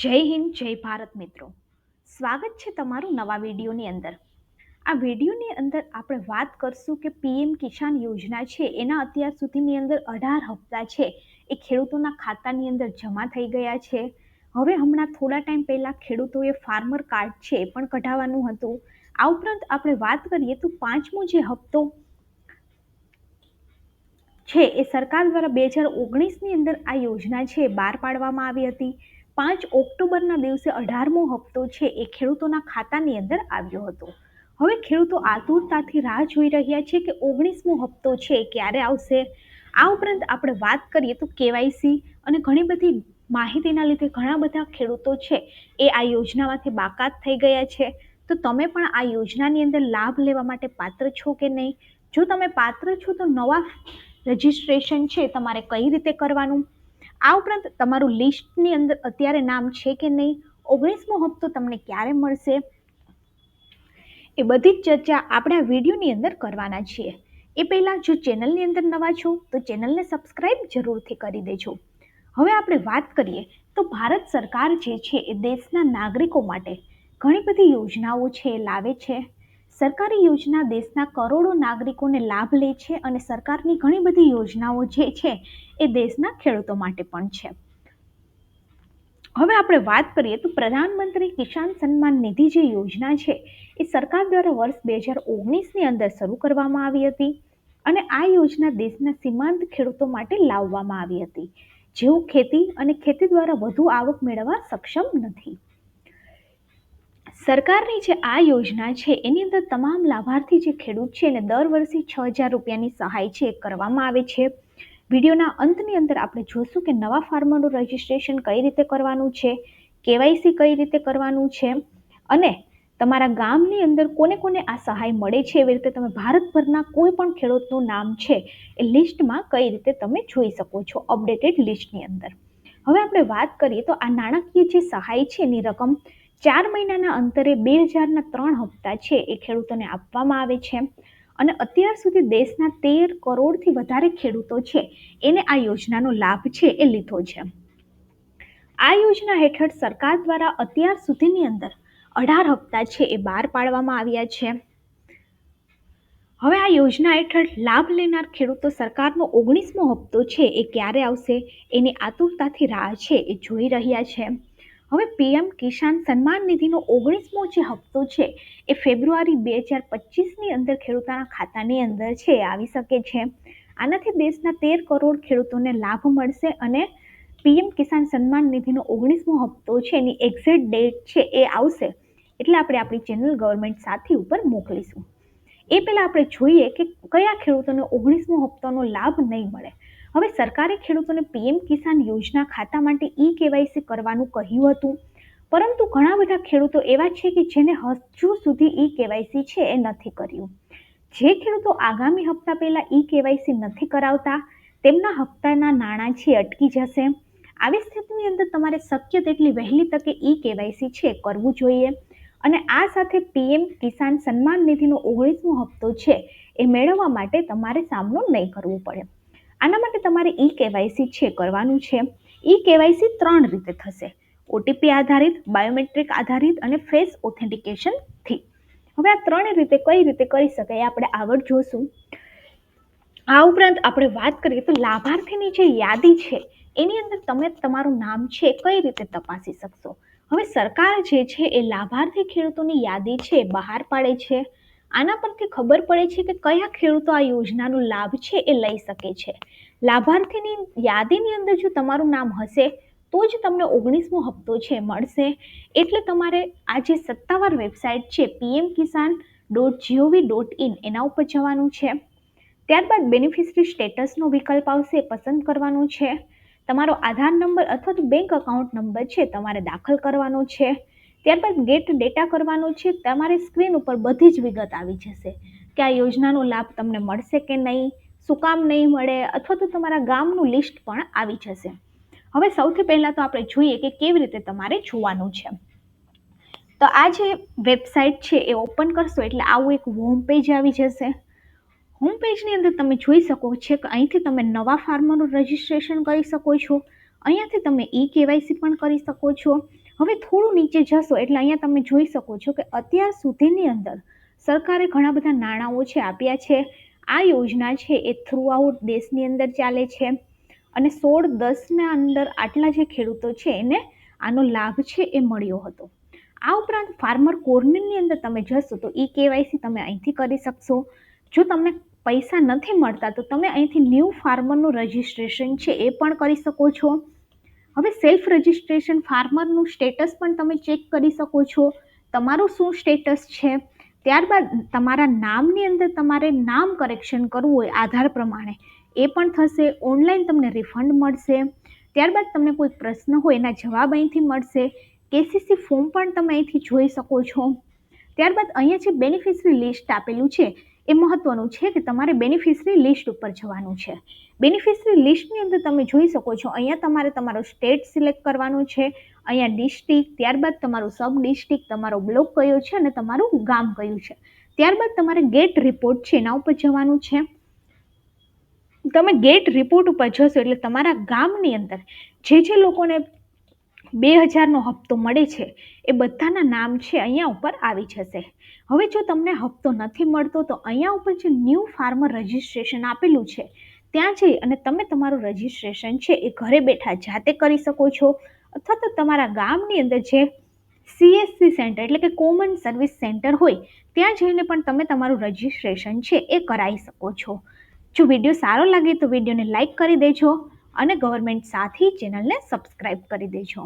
જય હિન્દ, જય ભારત મિત્રો. સ્વાગત છે તમારું નવા વિડીયોની અંદર. આ વિડીયોની અંદર આપણે વાત કરશું કે પીએમ કિસાન યોજના છે, એના અત્યાર સુધીની અંદર અઢાર હપ્તા છે, એ ખેડૂતોના ખાતાની અંદર જમા થઈ ગયા છે. હવે હમણાં થોડા ટાઈમ પહેલાં ખેડૂતોએ ફાર્મર કાર્ડ છે, એ પણ કઢાવવાનું હતું. આ ઉપરાંત આપણે વાત કરીએ તો પાંચમો જે હપ્તો છે, એ સરકાર દ્વારા બે હજાર ઓગણીસની અંદર આ યોજના છે બહાર પાડવામાં આવી હતી. પાંચ ઓક્ટોબરના દિવસે અઢારમો હપ્તો છે એ ખેડૂતોના ખાતાની અંદર આવ્યો હતો. હવે ખેડૂતો આતુરતાથી રાહ જોઈ રહ્યા છે કે ઓગણીસમો હપ્તો છે ક્યારે આવશે? આ ઉપરાંત આપણે વાત કરીએ તો કેવાયસી અને ઘણી બધી માહિતીના લીધે ઘણા બધા ખેડૂતો છે એ આ યોજનામાંથી બાકાત થઈ ગયા છે. તો તમે પણ આ યોજનાની અંદર લાભ લેવા માટે પાત્ર છો કે નહીં? જો તમે પાત્ર છો તો નવા રજિસ્ટ્રેશન છે તમારે કઈ રીતે કરવાનું? આ ઉપરાંત તમારું લિસ્ટની અંદર અત્યારે નામ છે કે નહીં, ઓગણીસમો હપ્તો તમને ક્યારે મળશે? એ બધી જ ચર્ચા આપણે આ વિડીયોની અંદર કરવાના છીએ. એ પહેલાં જો ચેનલની અંદર નવા છો, તો ચેનલને સબસ્ક્રાઈબ જરૂરથી કરી દેજો. હવે આપણે વાત કરીએ, તો ભારત સરકાર જે છે એ દેશના નાગરિકો માટે ઘણી બધી યોજનાઓ છે, લાવે છે. સરકારી યોજના દેશના કરોડો નાગરિકોને લાભ લે છે અને સરકારની ઘણી બધી યોજનાઓ જે છે એ દેશના ખેડૂતો માટે પણ છે. હવે આપણે વાત કરીએ તો પ્રધાનમંત્રી કિસાન સન્માન નિધિ જે યોજના છે એ સરકાર દ્વારા વર્ષ બે હજાર ઓગણીસની અંદર શરૂ કરવામાં આવી હતી અને આ યોજના દેશના સીમાંત ખેડૂતો માટે લાવવામાં આવી હતી. જેઓ ખેતી અને ખેતી દ્વારા વધુ આવક મેળવવા સક્ષમ નથી. સરકારની જે આ યોજના છે, એની અંદર તમામ લાભાર્થી જે ખેડૂત છે, એને દર વર્ષે છ હજાર રૂપિયાની સહાય છે એ કરવામાં આવે છે. વિડીયોના અંતની અંદર આપણે જોશું કે નવા ફાર્મરનું રજિસ્ટ્રેશન કઈ રીતે કરવાનું છે, કેવાયસી કઈ રીતે કરવાનું છે અને તમારા ગામની અંદર કોને કોને આ સહાય મળે છે, એવી રીતે તમે ભારતભરના કોઈ પણ ખેડૂતનું નામ છે, એ લિસ્ટમાં કઈ રીતે તમે જોઈ શકો છો, અપડેટેડ લિસ્ટની અંદર. હવે આપણે વાત કરીએ તો આ નાણાકીય જે સહાય છે, એની રકમ ચાર મહિનાના અંતરે બે હજારના ત્રણ હપ્તા છે એ ખેડૂતોને આપવામાં આવે છે. અને અત્યાર સુધી દેશના તેર કરોડથી વધારે ખેડૂતો છે. એને આ યોજનાનો લાભ છે એ લીધો છે. આ યોજના હેઠળ સરકાર દ્વારા અત્યાર સુધીની અંદર અઢાર હપ્તા છે એ બહાર પાડવામાં આવ્યા છે. હવે આ યોજના હેઠળ લાભ લેનાર ખેડૂતો સરકારનો ઓગણીસમો હપ્તો છે એ ક્યારે આવશે? એની આતુરતાથી રાહ છે એ જોઈ રહ્યા છે. હવે પીએમ કિસાન સન્માન નિધિનો ઓગણીસમો જે હપ્તો છે, એ ફેબ્રુઆરી બે હજાર પચીસની અંદર ખેડૂતોના ખાતાની અંદર છે આવી શકે છે. આનાથી દેશના તેર કરોડ ખેડૂતોને લાભ મળશે અને પીએમ કિસાન સન્માન નિધિનો ઓગણીસમો હપ્તો છે, એની એક્ઝેક્ટ ડેટ છે, એ આવશે. એટલે આપણે આપણી ચેનલ ગવર્મેન્ટ સાથી ઉપર મોકલીશું. એ પહેલાં આપણે જોઈએ કે કયા ખેડૂતોને ઓગણીસમો હપ્તાનો લાભ નહીં મળે. હવે સરકારે ખેડૂતોને પીએમ કિસાન યોજના ખાતા માટે ઈ કેવાયસી કરવાનું કહ્યું હતું. પરંતુ ઘણા બધા ખેડૂતો એવા છે કે જેને હજુ સુધી ઈ કેવાયસી છે એ નથી કર્યું. જે ખેડૂતો આગામી હપ્તા પહેલાં ઈ કેવાયસી નથી કરાવતા, તેમના હપ્તાના નાણાં છે અટકી જશે. આવી સ્થિતિની અંદર તમારે શક્ય તેટલી વહેલી તકે ઈ કેવાયસી છે કરવું જોઈએ. અને આ સાથે પીએમ કિસાન સન્માન નિધિનો ઓગણીસમો હપ્તો છે એ મેળવવા માટે તમારે સામનો નહીં કરવો પડે. આના માટે તમારે ઈ કેવાયસી છે, કરવાનું છે. ઈ કેવાયસી ત્રણ રીતે થશે. ઓટીપી આધારિત, બાયોમેટ્રિક આધારિત અને ફેસ ઓથેન્ટિકેશનથી હવે આ ત્રણ રીતે કઈ રીતે કરી શકાય આપણે આગળ જોશું. આ ઉપરાંત આપણે વાત કરીએ તો લાભાર્થીની જે યાદી છે, એની અંદર તમે તમારું નામ છે, કઈ રીતે તપાસી શકશો? હવે સરકાર જે છે એ લાભાર્થી ખેડૂતોની યાદી છે બહાર પાડે છે. આના પરથી ખબર પડે છે કે કયા ખેડૂતો આ યોજનાનો લાભ છે એ લઈ શકે છે. લાભાર્થીની યાદીની અંદર જો તમારું નામ હશે, તો જ તમને ઓગણીસમો હપ્તો છે, મળશે. એટલે તમારે આ જે સત્તાવાર વેબસાઇટ છે PM Kisan dot GOV dot in એના ઉપર જવાનું છે. ત્યારબાદ બેનિફિશરી સ્ટેટસનો વિકલ્પ આવશે, પસંદ કરવાનો છે. તમારો આધાર નંબર અથવા તો બેંક અકાઉન્ટ નંબર છે, તમારે દાખલ કરવાનો છે. ત્યારબાદ ગેટ ડેટા કરવાનો છે, તમારે સ્ક્રીન ઉપર બધી જ વિગત આવી જશે. કે આ યોજનાનો લાભ તમને મળશે કે નહીં, શું કામ નહીં મળે, અથવા તો તમારા ગામનું લિસ્ટ પણ આવી જશે. હવે સૌથી પહેલાં તો આપણે જોઈએ કે કેવી રીતે તમારે જોવાનું છે. તો આ જે વેબસાઇટ છે એ ઓપન કરશો એટલે આવું એક હોમ પેજ આવી જશે. હોમ પેજની અંદર તમે જોઈ શકો છો કે અહીંથી તમે નવા ફાર્મરનું રજિસ્ટ્રેશન કરી શકો છો. અહીંયાથી તમે ઈ કેવાયસી પણ કરી શકો છો. હવે થોડું નીચે જશો એટલે અહીંયા તમે જોઈ શકો છો કે અત્યાર સુધીની અંદર સરકારે ઘણા બધા નાણાંઓ છે આપ્યા છે. આ યોજના છે એ થ્રુ આઉટ દેશની અંદર ચાલે છે અને સોળ દસના અંદર આટલા જે ખેડૂતો છે એને આનો લાભ છે એ મળ્યો હતો. આ ઉપરાંત ફાર્મર કોર્નરની અંદર તમે જશો તો ઈ કેવાયસી તમે અહીંથી કરી શકશો. જો તમને પૈસા નથી મળતા તો તમે અહીંથી ન્યૂ ફાર્મરનું રજિસ્ટ્રેશન છે એ પણ કરી શકો છો. હવે સેલ્ફ રજિસ્ટ્રેશન ફાર્મરનું સ્ટેટસ પણ તમે ચેક કરી શકો છો. તમારું શું સ્ટેટસ છે? ત્યારબાદ તમારા નામની અંદર તમારે નામ કરેક્શન કરવું હોય આધાર પ્રમાણે. એ પણ થશે ઓનલાઈન તમને રિફંડ મળશે. ત્યારબાદ તમને કોઈ પ્રશ્ન હોય એના જવાબ અહીંથી મળશે. કેસીસી ફોર્મ પણ તમે અહીંથી જોઈ શકો છો. ત્યારબાદ અહીંયા જે બેનિફિશરી લિસ્ટ આપેલું છે એ મહત્વનું છે કે તમારે બેનિફિશરી લિસ્ટ ઉપર જવાનું છે. બેનિફિશરી લિસ્ટની અંદર તમે જોઈ શકો છો, અહીંયા તમારે તમારો સ્ટેટ સિલેક્ટ કરવાનું છે, અહીંયા ડિસ્ટ્રિક્ટ ત્યારબાદ તમારું સબ ડિસ્ટ્રિક્ટ તમારો બ્લોક કયો છે અને તમારું ગામ કયું છે. ત્યારબાદ તમારે ગેટ રિપોર્ટ છે, એના ઉપર જવાનું છે. તમે ગેટ રિપોર્ટ ઉપર જશો એટલે તમારા ગામની અંદર જે જે લોકોને બે હજારનો હપ્તો મળે છે, એ બધાના નામ છે અહીંયા ઉપર આવી જશે. હવે જો તમને હપ્તો નથી મળતો, તો અહીંયા ઉપર જે ન્યૂ ફાર્મર રજિસ્ટ્રેશન આપેલું છે, ત્યાં જઈ અને તમે તમારું રજિસ્ટ્રેશન છે એ ઘરે બેઠા જાતે કરી શકો છો. અથવા તો તમારા ગામની અંદર જે સીએસસી સેન્ટર એટલે કે કોમન સર્વિસ સેન્ટર હોય, ત્યાં જઈને પણ તમે તમારું રજિસ્ટ્રેશન છે એ કરાવી શકો છો. જો વીડિયો સારો લાગે તો વિડીયોને લાઇક કરી દેજો. અને ગવર્મેન્ટ સાથી ચેનલને સબસ્ક્રાઈબ કરી દેજો.